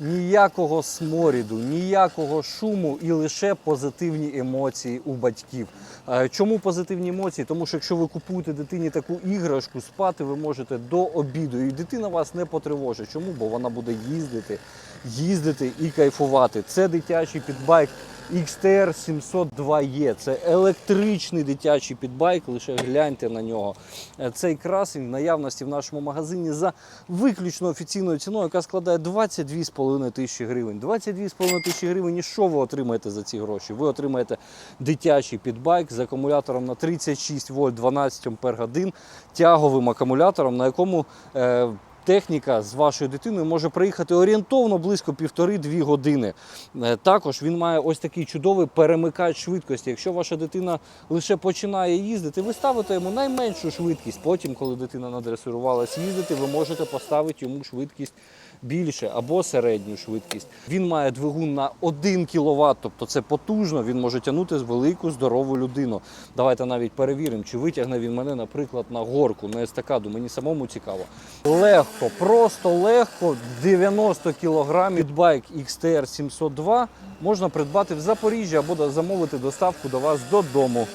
ніякого сморіду, ніякого шуму і лише позитивні емоції у батьків. Е, Чому позитивні емоції? Тому що якщо ви купуєте дитині таку іграшку, спати ви можете до обіду, і дитина вас не потривожить. Чому? Бо вона буде їздити, їздити і кайфувати. Це дитячий підбайк XTR 702E. Це електричний дитячий підбайк. Лише гляньте на нього. Е, Цей красень в наявності в нашому магазині за виключно офіційною ціною, яка складає 22,5 тисячі гривень. 22,5 тисячі гривень. І що ви отримаєте за ці гроші? Ви отримаєте дитячий підбайк з акумулятором на 36 вольт 12 ампер годин, тяговим акумулятором, на якому е, Техніка з вашою дитиною може приїхати орієнтовно близько півтори-дві години. Е, Також він має ось такий чудовий перемикач швидкості. Якщо ваша дитина лише починає їздити, ви ставите йому найменшу швидкість. Потім, коли дитина надресирувалась їздити, ви можете поставити йому швидкість більше або середню швидкість. Він має двигун на 1 кВт, тобто це потужно. Він може тягнути велику здорову людину. Давайте навіть перевіримо, чи витягне він мене, наприклад, на горку, на естакаду. Мені самому цікаво. Легко, просто легко. 90 кг Підбайк XTR 702 можна придбати в Запоріжжі або замовити доставку до вас додому.